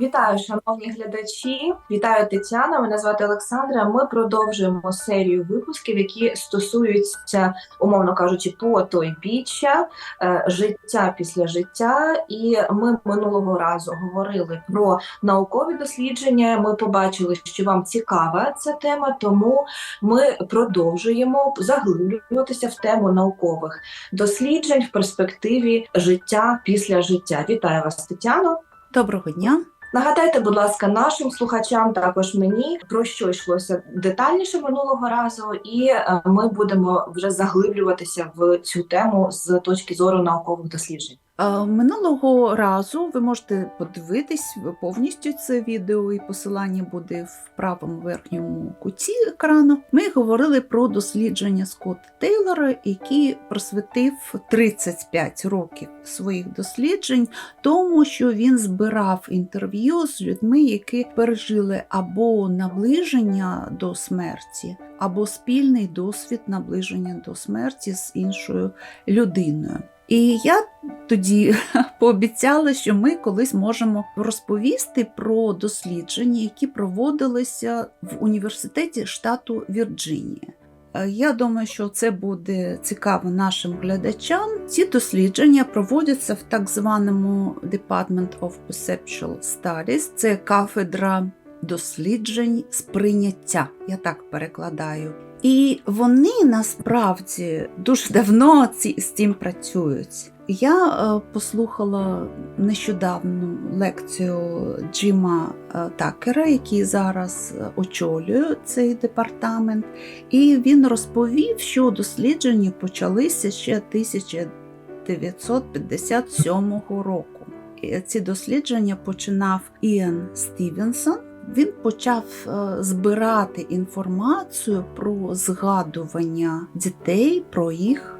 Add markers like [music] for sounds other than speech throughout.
Вітаю, шановні глядачі. Вітаю Тетяна. Мене звати Олександра. Ми продовжуємо серію випусків, які стосуються, умовно кажучи, потойбіччя, е, життя після життя. І ми минулого разу говорили про наукові дослідження. Ми побачили, що вам цікава ця тема, тому ми продовжуємо заглиблюватися в тему наукових досліджень в перспективі життя після життя. Вітаю вас, Тетяно. Доброго дня. Нагадайте, будь ласка, нашим слухачам, також мені про що йшлося детальніше минулого разу, і е, ми будемо вже заглиблюватися в цю тему з точки зору наукових досліджень. Е, Минулого разу ви можете подивитись повністю це відео, і посилання буде в правому верхньому куті екрану. Ми говорили про дослідження Скотта Тейлора, який просвятив 35 років своїх досліджень, тому що він збирав інтерв'ю з людьми, які пережили або наближення до смерті, або спільний досвід наближення до смерті з іншою людиною. І я тоді [laughs] пообіцяла, що ми колись можемо розповісти про дослідження, які проводилися в університеті штату Вірджинія. Е, Я думаю, що це буде цікаво нашим глядачам. Ці дослідження проводяться в так званому Department of Perceptual Studies. Це кафедра досліджень сприйняття. Я так перекладаю. І вони насправді дуже давно ці, з цим працюють. Я е, послухала нещодавно лекцію Джима е, Такера, який зараз е, очолює цей департамент, і він розповів, що дослідження почалися ще 1957 року. Ці дослідження починав Іан Стівенсон. Він почав е, збирати інформацію про згадування дітей, про їх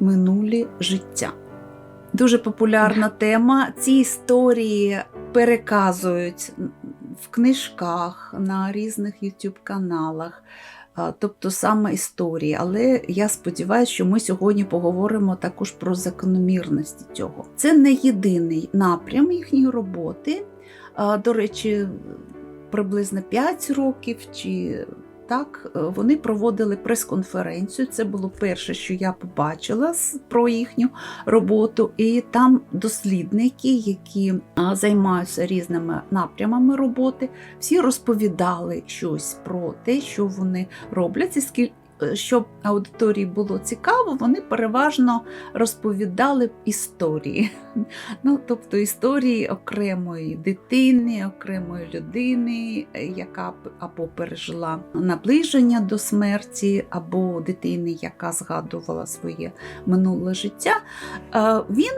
минулі життя. Дуже популярна тема. Ці історії переказують в книжках на різних YouTube каналах. Тобто саме історії, але я сподіваюся, що ми сьогодні поговоримо також про закономірності цього. Це не єдиний напрям їхньої роботи. До речі, приблизно 5 років чи так, вони проводили прес-конференцію. Це було перше, що я побачила про їхню роботу. І там дослідники, які займаються різними напрямами роботи, всі розповідали щось про те, що вони роблять. І щоб аудиторії було цікаво, вони переважно розповідали історії. [laughs] Ну, Тобто історії окремої дитини, окремої людини, яка або пережила наближення до смерті, або дитини, яка згадувала своє минуле життя. Він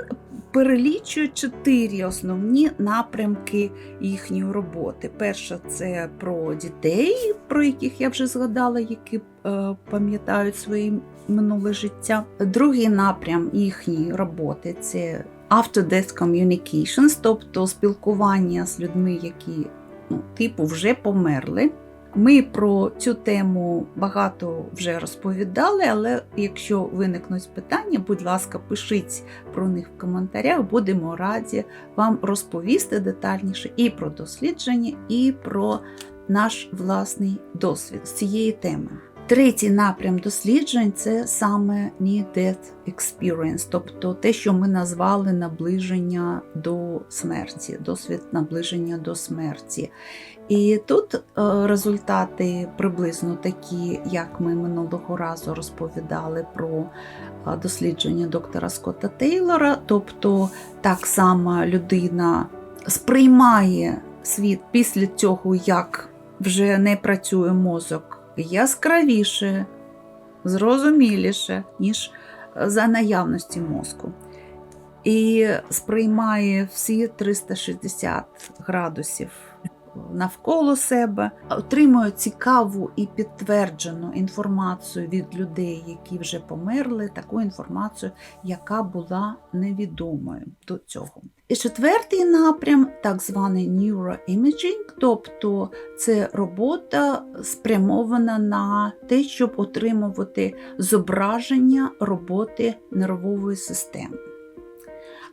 перелічує чотири основні напрямки їхньої роботи. Перше це про дітей, про яких я вже згадала, які пам'ятають своє минуле життя. Другий напрям їхньої роботи це after-death communications, тобто спілкування з людьми, які ну, типу вже померли. Ми про цю тему багато вже розповідали, але якщо виникнуть питання, будь ласка, пишіть про них в коментарях, будемо раді вам розповісти детальніше і про дослідження, і про наш власний досвід з цієї теми. Третій напрям досліджень це саме Near-Death Experience, тобто те, що ми назвали наближення до смерті, досвід наближення до смерті. І тут е, результати приблизно такі, як ми минулого разу розповідали про е, дослідження доктора Скотта Тейлора, тобто так само людина сприймає світ після цього, як вже не працює мозок яскравіше, зрозуміліше, ніж за наявності мозку. І сприймає всі 360 градусів навколо себе, отримує цікаву і підтверджену інформацію від людей, які вже померли, таку інформацію, яка була невідомою до цього. І четвертий напрям, так званий neuroimaging, тобто це робота спрямована на те, щоб отримувати зображення роботи нервової системи.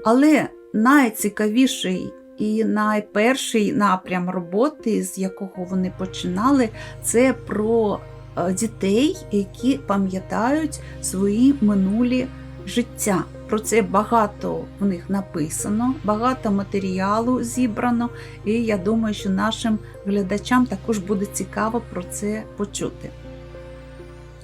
Але найцікавіший І найперший напрям роботи, з якого вони починали, це про е, дітей, які пам'ятають свої минулі життя. Про це багато в них написано, багато матеріалу зібрано, і я думаю, що нашим глядачам також буде цікаво про це почути.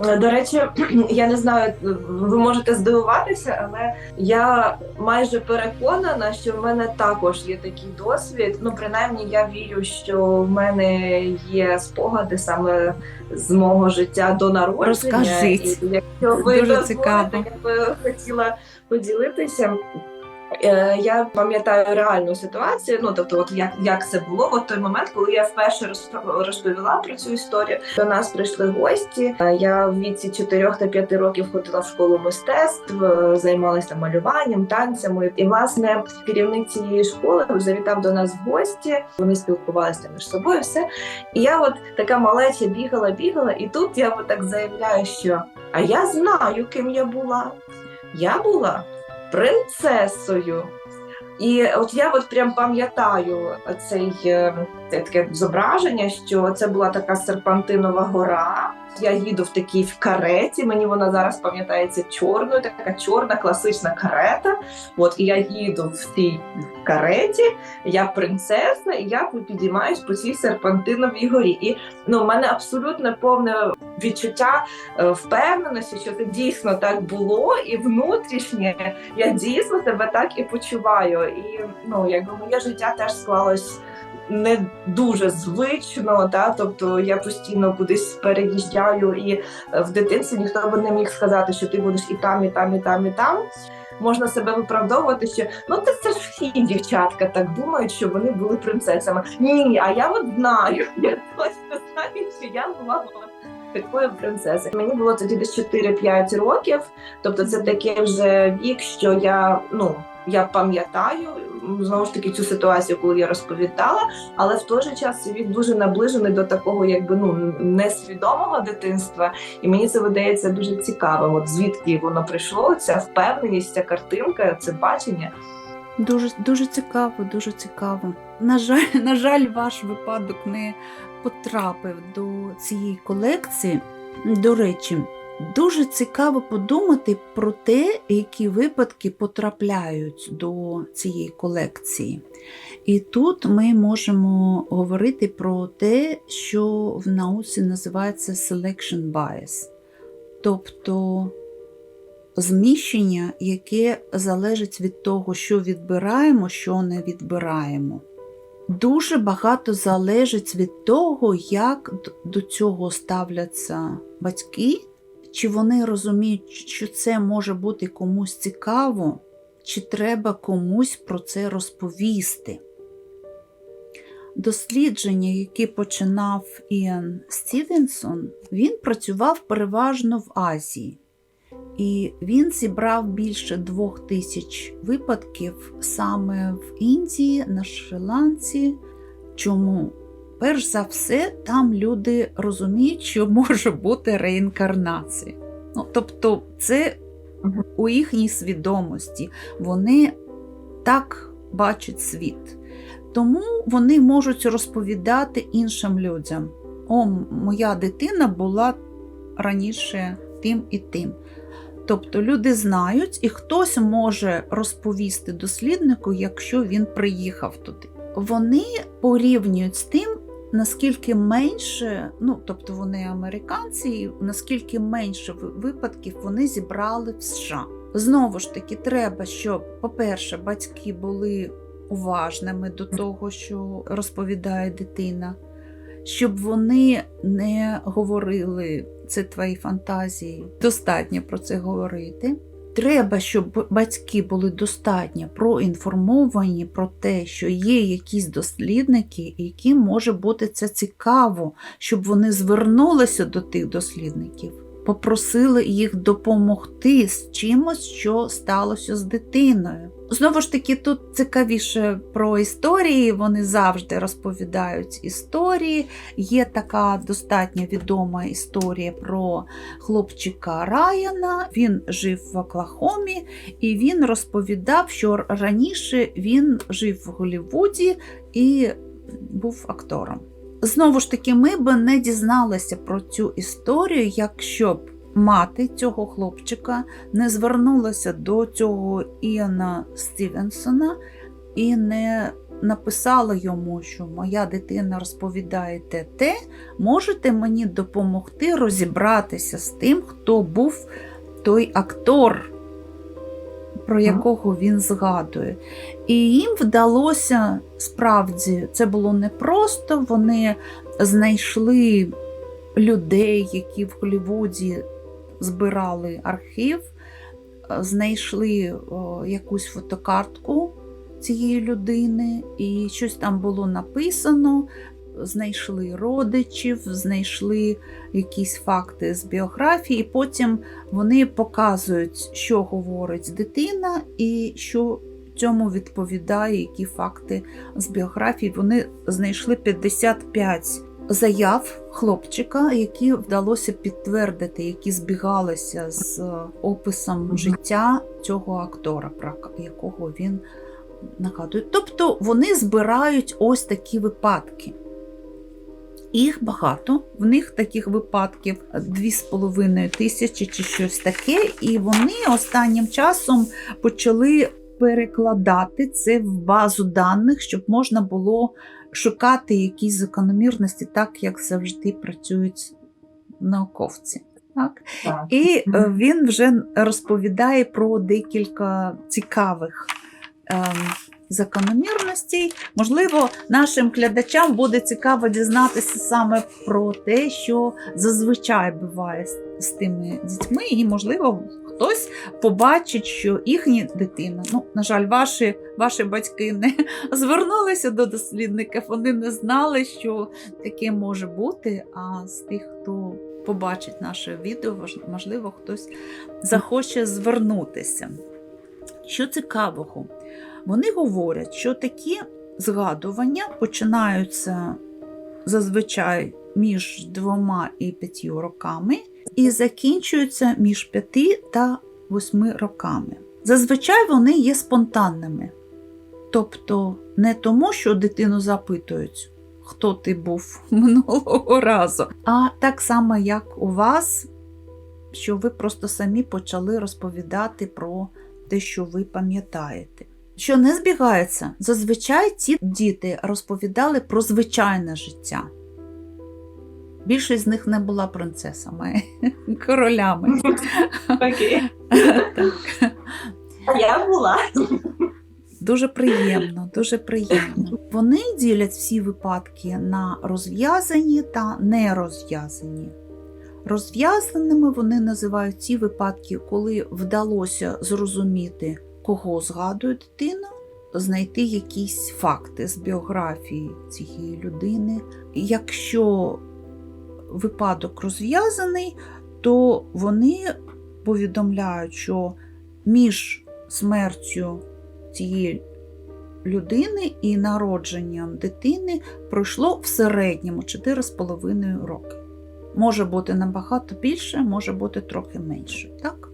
Е, До речі, [clears throat] я не знаю, ви можете здивуватися, але я майже переконана, що в мене також є такий досвід. Ну, принаймні, я вірю, що в мене є спогади саме з мого життя до народження. Розкажіть. І якщо ви Дуже дозволите, цікаво. я би хотіла поділитися. Е, Я пам'ятаю реальну ситуацію. Ну тобто, от як, як це було в той момент, коли я вперше розп- розповіла про цю історію. До нас прийшли гості. Е, Я в віці 4 та 5 років ходила в школу мистецтв, е, займалася малюванням, танцями. І власне керівник цієї школи завітав до нас в гості. Вони спілкувалися між собою. Все. І я, от така малеча, бігала, бігала, і тут я так заявляю, що а я знаю, ким я була. Я була принцесою. І от я от прям пам'ятаю цей це таке зображення, що це була така серпантинова гора. Я їду в такій в кареті. Мені вона зараз пам'ятається чорною, така чорна класична карета. От і я їду в цій кареті, я принцеса, і я підіймаюсь по цій серпантиновій горі. І ну, в мене абсолютно повне відчуття е, впевненості, що це дійсно так було, і внутрішнє я дійсно себе так і почуваю. І ну, якби моє життя теж склалось. Не дуже звично, та тобто я постійно кудись переїжджаю, і е, в дитинстві ніхто би не міг сказати, що ти будеш і там, і там, і там, і там. Можна себе виправдовувати, що ну це, це ж всі дівчатка так думають, що вони були принцесами. Ні, а я от знаю, [laughs] я точно знаю, що я була такою принцесою. Мені було тоді десь 4-5 років. Тобто, це такий вже вік, що я ну я пам'ятаю знову ж таки цю ситуацію, коли я розповідала, але в той же час вік дуже наближений до такого, якби ну несвідомого дитинства, і мені це видається дуже цікавим. От звідки воно прийшло, ця впевненість, ця картинка, це бачення. Дуже, дуже цікаво, дуже цікаво. На жаль, [laughs] на жаль, ваш випадок не потрапив до цієї колекції. До речі, дуже цікаво подумати про те, які випадки потрапляють до цієї колекції. І тут ми можемо говорити про те, що в науці називається selection bias. Тобто зміщення, яке залежить від того, що відбираємо, що не відбираємо. Дуже багато залежить від того, як до цього ставляться батьки, чи вони розуміють, що це може бути комусь цікаво, чи треба комусь про це розповісти. Дослідження, які починав Іан Стівенсон, він працював переважно в Азії. І він зібрав більше двох тисяч випадків саме в Індії, на Шри-Ланці. Чому? Перш за все, там люди розуміють, що може бути реінкарнація. Ну, тобто, це у їхній свідомості. Вони так бачать світ. Тому вони можуть розповідати іншим людям: о, моя дитина була раніше тим і тим. Тобто люди знають, і хтось може розповісти досліднику, якщо він приїхав туди. Вони порівнюють з тим, наскільки менше, ну тобто вони американці, наскільки менше випадків вони зібрали в США. Знову ж таки, треба, щоб, по-перше, батьки були уважними до того, що розповідає дитина, щоб вони не говорили це твої фантазії, достатньо про це говорити. Треба, щоб батьки були достатньо проінформовані про те, що є якісь дослідники, яким може бути це цікаво, щоб вони звернулися до тих дослідників, попросили їх допомогти з чимось, що сталося з дитиною. Знову ж таки, тут цікавіше про історії, вони завжди розповідають історії. Є така достатньо відома історія про хлопчика Райана. Він жив в Оклахомі, і він розповідав, що раніше він жив в Голлівуді і був актором. Знову ж таки, ми б не дізналися про цю історію, якщо б мати цього хлопчика не звернулася до цього Іана Стівенсона і не написала йому, що моя дитина розповідає те те, можете мені допомогти розібратися з тим, хто був той актор, про якого він згадує. І їм вдалося справді, це було непросто. Вони знайшли людей, які в Голлівуді збирали архів, знайшли о, якусь фотокартку цієї людини, і щось там було написано. Знайшли родичів, знайшли якісь факти з біографії, і потім вони показують, що говорить дитина, і що цьому відповідає, які факти з біографії. Вони знайшли 55 заяв хлопчика, які вдалося підтвердити, які збігалися з описом життя цього актора, про якого він нагадує. Тобто вони збирають ось такі випадки. Їх багато, в них таких випадків 2,5 тисячі чи щось таке, і вони останнім часом почали перекладати це в базу даних, щоб можна було шукати якісь закономірності, так як завжди працюють науковці. Так? Так. І е, він вже розповідає про декілька цікавих ем, закономірностей. Можливо, нашим глядачам буде цікаво дізнатися саме про те, що зазвичай буває з, тими дітьми, і, можливо, хтось побачить, що їхня дитина, ну, на жаль, ваші, ваші батьки не [laughs] звернулися до дослідників, вони не знали, що таке може бути. А з тих, хто побачить наше відео, можливо, хтось захоче звернутися. Що цікавого, вони говорять, що такі згадування починаються зазвичай між двома і п'ятью роками і закінчуються між п'яти та восьми роками. Зазвичай вони є спонтанними. Тобто не тому, що дитину запитують, хто ти був [laughs] минулого разу, а так само, як у вас, що ви просто самі почали розповідати про те, що ви пам'ятаєте. Що не збігається, зазвичай ці діти розповідали про звичайне життя. Більшість з них не була принцесами, [laughs] королями. Окей. [laughs] Я була. Дуже приємно, дуже приємно. Вони ділять всі випадки на розв'язані та нерозв'язані. Розв'язаними вони називають ті випадки, коли вдалося зрозуміти, кого згадує дитина, знайти якісь факти з біографії цієї людини. Якщо випадок розв'язаний, то вони повідомляють, що між смертю цієї людини і народженням дитини пройшло в середньому 4,5 роки. Може бути набагато більше, може бути трохи менше. Так?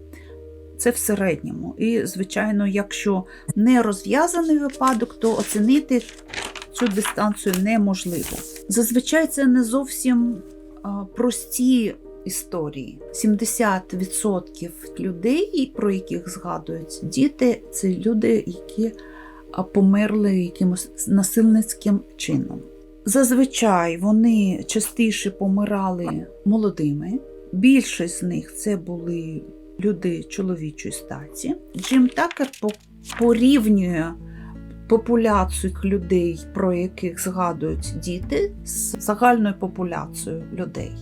Це в середньому. І, звичайно, якщо не розв'язаний випадок, то оцінити цю дистанцію неможливо. Зазвичай це не зовсім прості історії. 70% людей, про яких згадують діти, це люди, які померли якимось насильницьким чином. Зазвичай вони частіше помирали молодими. Більшість з них це були люди чоловічої статі. Джим Такер порівнює популяцію людей, про яких згадують діти, з загальною популяцією людей.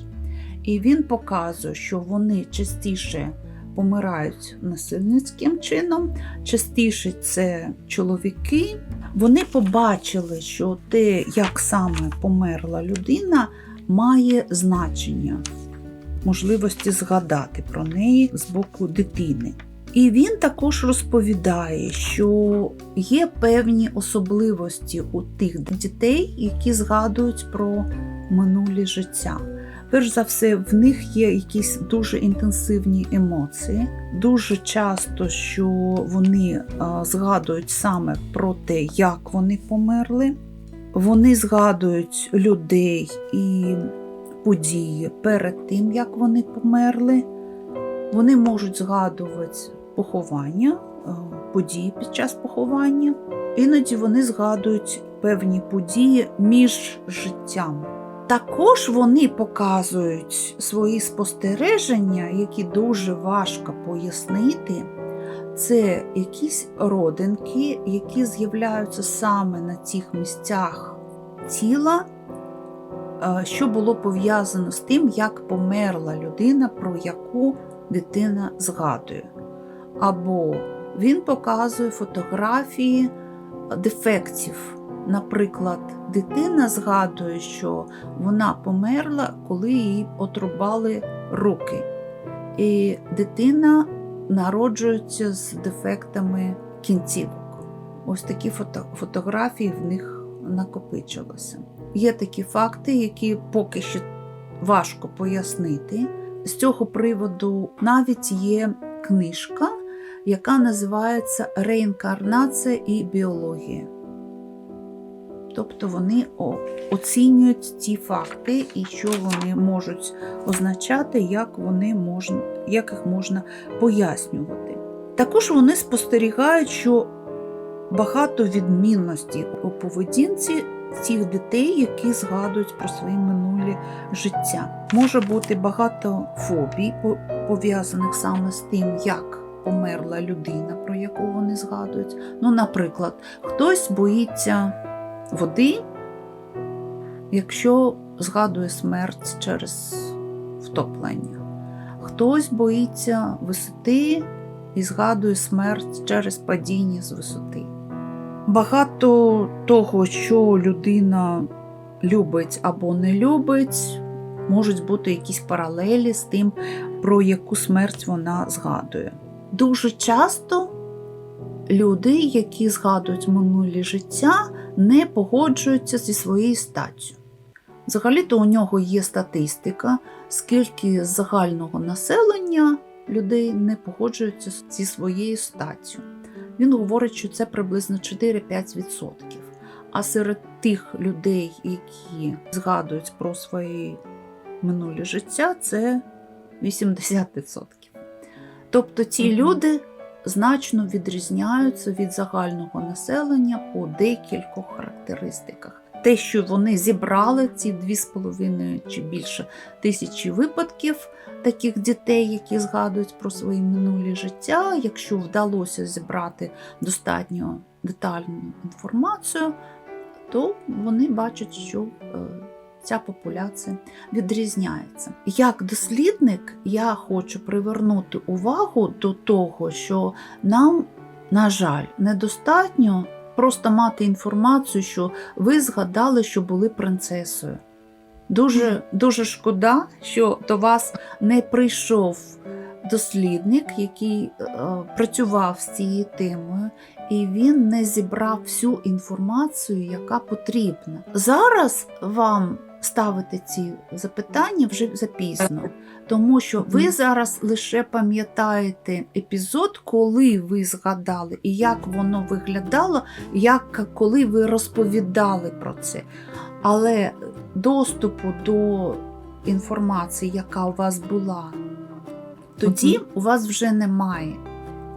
І він показує, що вони частіше помирають насильницьким чином, частіше це чоловіки. Вони побачили, що те, як саме померла людина, має значення. можливості згадати про неї з боку дитини. І він також розповідає, що є певні особливості у тих дітей, які згадують про минулі життя. Перш за все, в них є якісь дуже інтенсивні емоції. Дуже часто, що вони згадують саме про те, як вони померли. Вони згадують людей і події перед тим, як вони померли. Вони можуть згадувати поховання, е, події під час поховання. Іноді вони згадують певні події між життям. Також вони показують свої спостереження, які дуже важко пояснити. Це якісь родинки, які з'являються саме на цих місцях тіла, е, що було пов'язано з тим, як померла людина, про яку дитина згадує. Або він показує фотографії дефектів. Наприклад, дитина згадує, що вона померла, коли їй отрубали руки. І дитина народжується з дефектами кінцівок. Ось такі фото- фотографії в них накопичилося. Є такі факти, які поки що важко пояснити. З цього приводу навіть є книжка, яка називається Реінкарнація і біологія. Тобто вони оцінюють ті факти і що вони можуть означати, як, вони можна, як їх можна пояснювати. Також вони спостерігають, що багато відмінностей у поведінці цих дітей, які згадують про свої минулі життя. Може бути багато фобій, по- пов'язаних саме з тим, як померла людина, про яку вони згадують. Ну, наприклад, хтось боїться води, якщо згадує смерть через втоплення. Хтось боїться висоти і згадує смерть через падіння з висоти. Багато того, що людина любить або не любить, можуть бути якісь паралелі з тим, про яку смерть вона згадує. Дуже часто люди, які згадують минулі життя, не погоджуються зі своєю статтю. Взагалі-то у нього є статистика, скільки з загального населення людей не погоджуються зі своєю статтю. Він говорить, що це приблизно 4-5%. А серед тих людей, які згадують про свої минулі життя, це 80%. Тобто ці люди значно відрізняються від загального населення по декількох характеристиках. Те, що вони зібрали ці 2,5 чи більше тисячі випадків таких дітей, які згадують про свої минулі життя, якщо вдалося зібрати достатньо детальну інформацію, то вони бачать, що е, ця популяція відрізняється. Як дослідник, я хочу привернути увагу до того, що нам, на жаль, недостатньо просто мати інформацію, що ви згадали, що були принцесою. Дуже, дуже шкода, що до вас не прийшов дослідник, який е, працював з цією темою, і він не зібрав всю інформацію, яка потрібна. Зараз вам ставити ці запитання вже запізно, тому що ви зараз лише пам'ятаєте епізод, коли ви згадали, і як воно виглядало, як коли ви розповідали про це. Але доступу до інформації, яка у вас була, тоді у вас вже немає.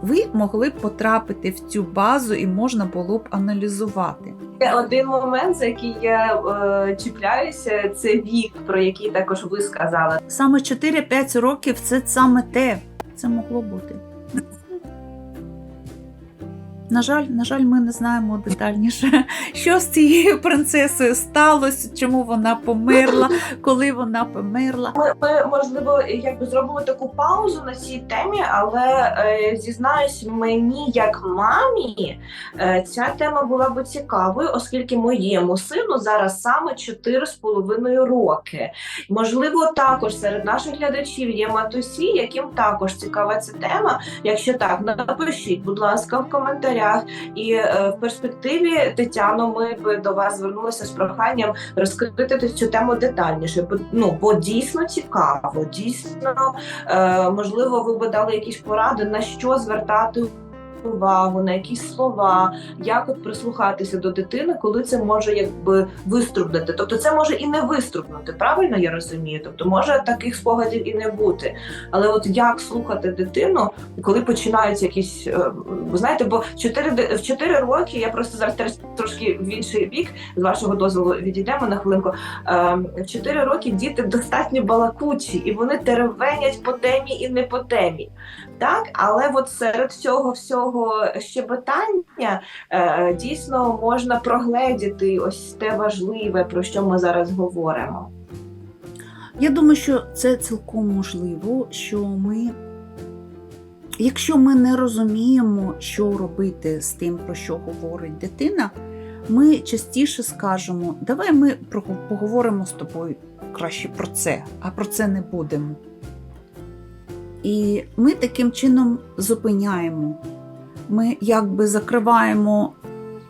Ви могли б потрапити в цю базу і можна було б аналізувати. Один момент, за який я е, чіпляюся, це вік, про який також ви сказали. Саме 4-5 років це саме те. Це могло бути. На жаль, на жаль, ми не знаємо детальніше, [laughs] що з цією принцесою сталося, чому вона померла, [laughs] коли вона померла. Ми, ми можливо якби зробимо таку паузу на цій темі, але е, зізнаюсь, мені як мамі е, ця тема була би цікавою, оскільки моєму сину зараз саме 4,5 роки. Можливо, також серед наших глядачів є матусі, яким також цікава ця тема. Якщо так, напишіть, будь ласка, в коментарях. І е, в перспективі Тетяно, ми б до вас звернулися з проханням розкрити цю тему детальніше. Ну бо дійсно цікаво, дійсно е, можливо, ви б дали якісь поради на що звертати. Увагу на якісь слова, як от прислухатися до дитини, коли це може якби виструбнути. Тобто це може і не виструбнути, правильно я розумію? Тобто може таких спогадів і не бути. Але от як слухати дитину, коли починаються якісь, е, знаєте, бо в 4, в 4 роки я просто зараз теж трошки в інший бік, з вашого дозволу відійдемо на хвилинку. Е, В 4 роки діти достатньо балакучі, і вони теревенять по темі і не по темі. Так, але от серед цього всього щебетання е, дійсно можна прогледіти ось те важливе, про що ми зараз говоримо. Я думаю, що це цілком можливо, що ми, якщо ми не розуміємо, що робити з тим, про що говорить дитина, ми частіше скажемо, давай ми поговоримо з тобою краще про це, а про це не будемо. І ми таким чином зупиняємо. Ми якби закриваємо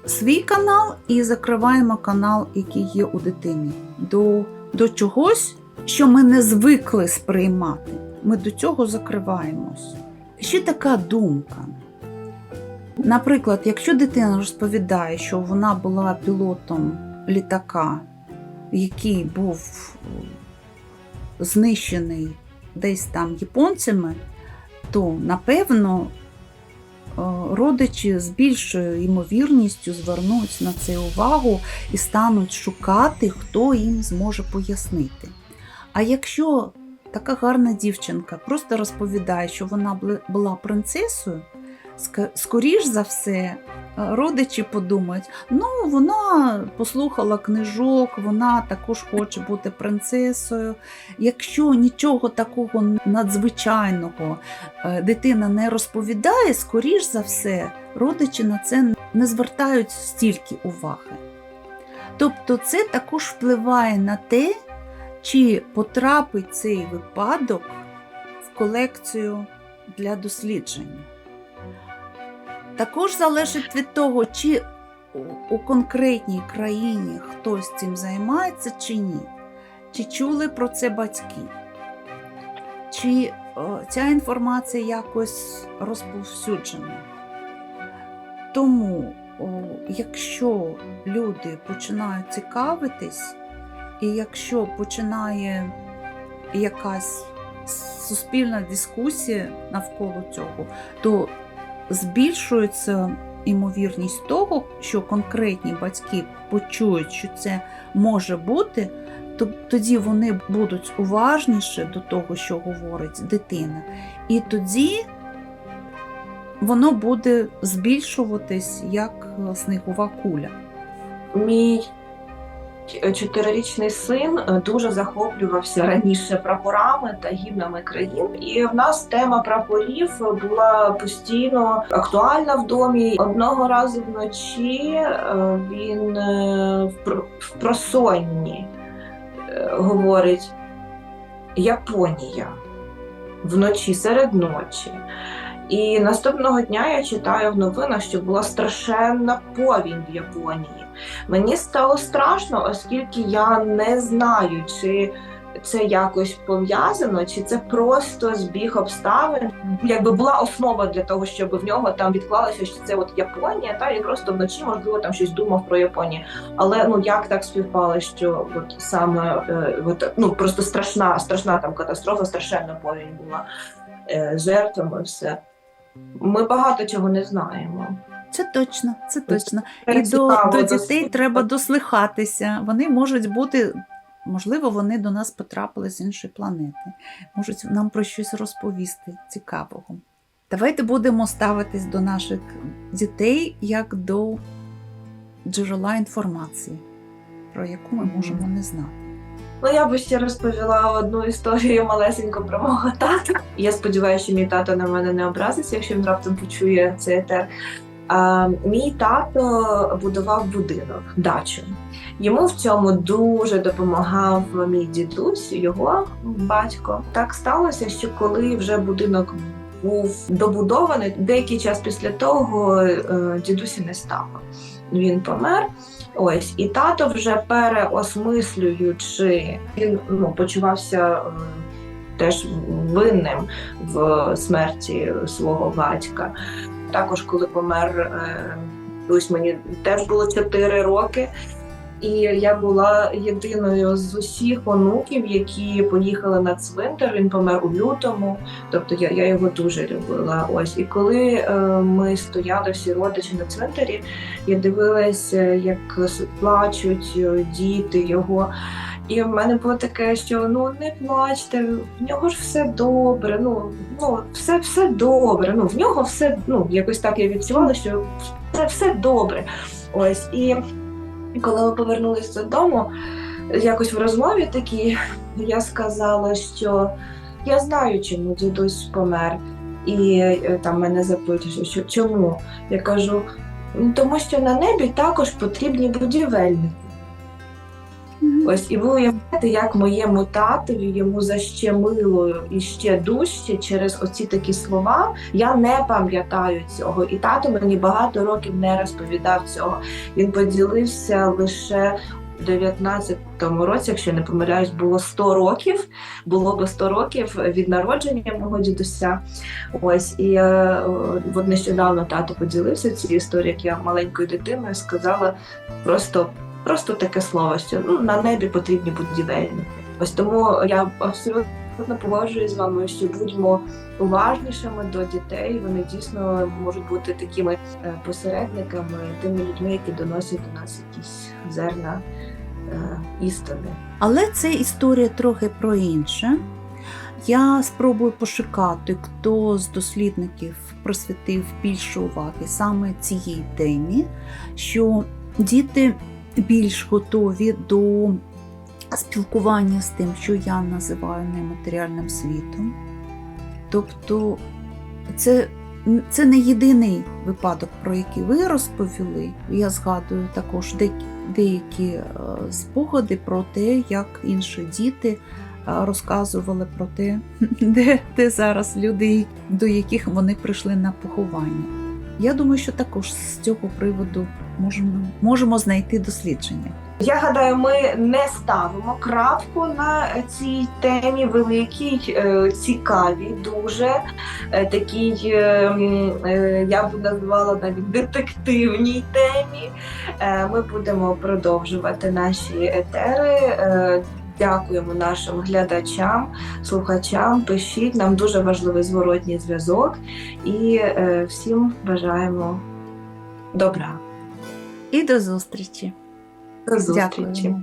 свій канал і закриваємо канал, який є у дитини, до, до чогось, що ми не звикли сприймати. Ми до цього закриваємось. Ще така думка. Наприклад, якщо дитина розповідає, що вона була пілотом літака, який був е, знищений десь там японцями, то напевно е, родичі з більшою ймовірністю звернуть на це увагу і стануть шукати, хто їм зможе пояснити. А якщо така гарна дівчинка просто розповідає, що вона була принцесою, скоріш за все, родичі подумають, ну вона послухала книжок, вона також хоче бути принцесою. Якщо нічого такого надзвичайного е, дитина не розповідає, скоріш за все, родичі на це не звертають стільки уваги. Тобто це також впливає на те, чи потрапить цей випадок в колекцію для дослідження. Також залежить від того, чи у- конкретній країні хтось цим займається чи ні, чи чули про це батьки, чи о, ця інформація якось розповсюджена. Тому, якщо люди починають цікавитись, і якщо починає якась суспільна дискусія навколо цього, то збільшується імовірність того, що конкретні батьки почують, що це може бути, то тоді вони будуть уважніші до того, що говорить дитина. І тоді воно буде збільшуватись як снігова куля. Мій чотирирічний син е, дуже захоплювався раніше прапорами та гімнами країн, і в нас тема прапорів була постійно актуальна в домі. Одного разу вночі е, він е, в просонні говорить Японія вночі серед ночі. І наступного дня я читаю в новинах, що була страшенна повінь в Японії. Мені стало страшно, оскільки я не знаю, чи це якось пов'язано, чи це просто збіг обставин. Якби була основа для того, щоб в нього там відклалося, що це от Японія, та і просто вночі можливо там щось думав про Японію. Але ну як так співпало, що от саме е, от, ну просто страшна, страшна там катастрофа, страшенна повінь була е, жертвами, все. Ми багато чого не знаємо. Це точно, це точно. І до, до дітей треба дослухатися. Вони можуть бути, можливо, вони до нас потрапили з іншої планети, можуть нам про щось розповісти цікавого. Давайте будемо ставитись до наших дітей як до джерела інформації, про яку ми можемо не знати. Ну, я би ще розповіла одну історію малесенько про мого тата. Я сподіваюся, що мій тато на мене не образиться, якщо він раптом почує цей етер. А, мій тато будував будинок, дачу. Йому в цьому дуже допомагав мій дідусь, його батько. Так сталося, що коли вже будинок був добудований, деякий час після того е, дідусі не стало. Він помер. Ось і тато вже переосмислюючи, він ну, почувався е, теж винним в смерті свого батька. Також, коли помер ось Дусь, мені теж було 4 роки. І я була єдиною з усіх онуків, які поїхали на цвинтар. Він помер у лютому. Тобто я, я його дуже любила. Ось і коли е, ми стояли всі родичі на цвинтарі, я дивилася, як плачуть е, діти його. І в мене було таке, що ну не плачте, в нього ж все добре. Ну ну все, все добре. Ну в нього все ну якось так я відчувала, що це все добре. Ось і коли ми повернулися додому, якось в розмові такій я сказала, що я знаю, чому дідусь помер. І е, там мене запитують, що чому? Я кажу, «Ну, тому що на небі також потрібні будівельники. Ось і ви уявляєте, як моєму татові йому защемило і ще дужче через оці такі слова. Я не пам'ятаю цього, і тато мені багато років не розповідав цього. Він поділився лише у 19-му році, якщо не помиляюсь, було 100 років. Було би 100 років від народження мого дідуся. Ось і е, от нещодавно тато поділився цією історією, як я маленькою дитиною сказала просто просто таке слово, що ну, на небі потрібні будівельники. Ось тому я абсолютно погоджуюсь з вами, що будьмо уважнішими до дітей. Вони дійсно можуть бути такими е, посередниками, тими людьми, які доносять до нас якісь зерна е, істини. Але це історія трохи про інше. Я спробую пошукати, хто з дослідників присвятив більше уваги саме цій темі, що діти більш готові до спілкування з тим, що я називаю нематеріальним світом. Тобто це, це не єдиний випадок, про який ви розповіли. Я згадую також деякі, е, спогади про те, як інші діти е, розказували про те, [laughs] де, де зараз люди, до яких вони прийшли на поховання. Я думаю, що також з цього приводу можемо, можемо знайти дослідження. Я гадаю, ми не ставимо крапку на цій темі великій, е, цікавій, дуже е, такій, е, я б назвала навіть детективній темі. Ми будемо продовжувати наші етери. Дякуємо нашим глядачам, слухачам. Пишіть нам дуже важливий зворотній зв'язок і всім бажаємо добра. І до зустрічі! До зустрічі. Дякуємо.